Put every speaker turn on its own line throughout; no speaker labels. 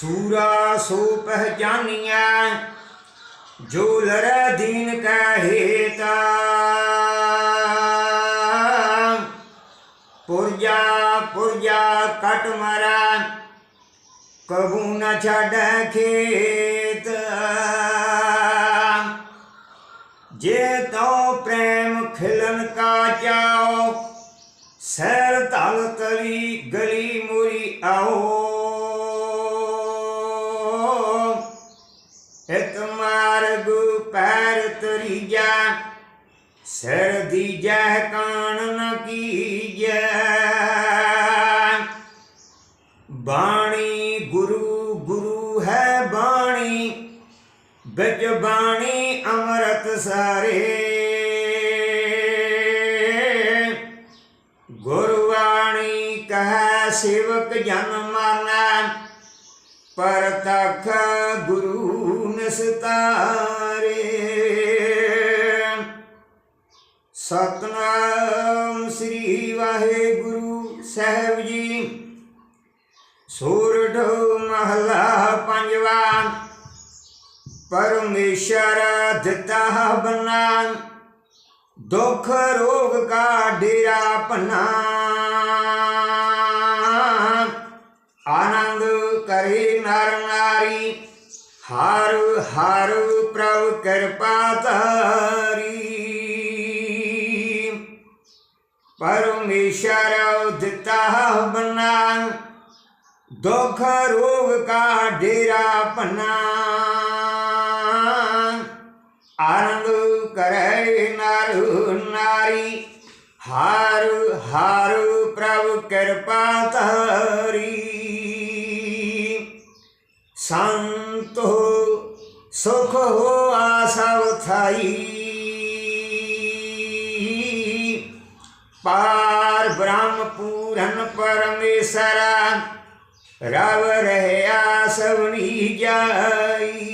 ਸੂਰਾ ਸੋ ਪਹਿਚਾਨੀਐ ਜੋ ਲੜੈ ਦੀਨ ਕਾ ਹੇਤਾ। ਪੁਰਜਾ ਪੁਰਜਾ ਕਟ ਮਰਾ, ਕਬੂ ਨ ਛੱਡੈ ਖੇਤ। ਜੇ ਤੋ ਪ੍ਰੇਮ ਖਿਲਨ ਕਾ ਚਾਓ ਸੈਰ ਧਲ ਤਲੀ ਗਲੀ ਮੁਰੀ ਆਓ। ਪੈਰ ਤਰੀਜਾ ਸਿਰ ਦੀਜੈ ਕਾਣ ਨ ਕੀਜੈ। ਬਾਣੀ ਗੁਰੂ ਗੁਰੂ ਹੈ ਬਾਣੀ, ਵਿੱਚ ਬਾਣੀ ਅੰਮ੍ਰਿਤ ਸਾਰੇ। ਗੁਰਬਾਣੀ ਕਹੈ, ਸੇਵਕ ਜਨ ਮਾਨੈ, ਪਰ ਤਖ ਗੁਰੂ ਨਿਸਤਾਰੇ। ਸਤਨਾਮ ਸ੍ਰੀ ਵਾਹਿਗੁਰੂ ਸਾਹਿਬ ਜੀ। ਸੂਰਠ ਮਹਲਾ ਪੰਜਵਾ। ਪਰਮੇਸ਼ਰ ਦਿੱਤਾ ਬਨਾ ਦੁਖ ਰੋਗ ਕਾ ਡੇਰਾ ਭੰਨਾ ਆਨੰਦ ਕਰੇ ਨਰ ਨਾਰੀ। ਹਰ ਹਰ ਪ੍ਰਭ ਕਿਰਪਾ ਤਾਰੀ ਪਰਮੇਸ਼ਰ ਦਿੱਤਾ ਬਨਾ ਦੁਖ ਰੋਗ ਕਾ ਡੇਰਾ ਪਨਾ ਆਨੰਦ ਕਰੈ ਨਰ ਨਾਰੀ, ਹਰ ਹਰ ਪ੍ਰਭ ਕਿਰਪਾ ਤਾਰੀ ਸੰਤੋ ਸੁਖ ਹੋ ਆਸਵ ਥਾਈ। ਪਾਰ ਬ੍ਰਹਮ ਪੂਰਨ ਪਰਮੇਸ਼ਰ, ਰਵ ਰਹਿਆ ਸਵਨੀ ਜਾਈ।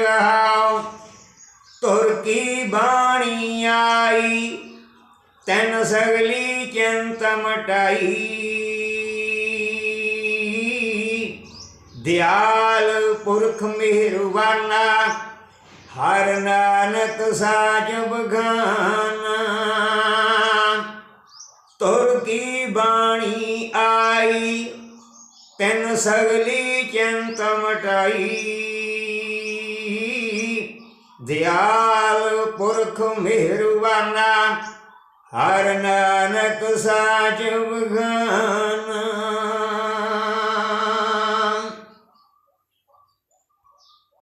ਰਹਾਉ ਤੁਰ ਕੀ ਬਾਣੀ ਆਈ, ਤੈਨ ਸਗਲੀ ਚਿੰਤ ਮਟਾਈ। ਦਿਆਲ ਪੁਰਖ ਮਿਹਰਬਾਨਾ, ਹਰ ਨਾਨਕ ਸਾਜ ਬਗਾਨਾ ਤੁਰ ਕੀ ਬਾਣੀ ਆਈ? ਤਿੰਨ ਸਗਲੀ ਚਿੰਤ ਮਟਾਈ। ਦਿਆਲ ਪੁਰਖ ਮਿਹਰਬਾਨਾ, ਹਰ ਨਾਨਕ ਸਾਚ ਬਗਾਨਾ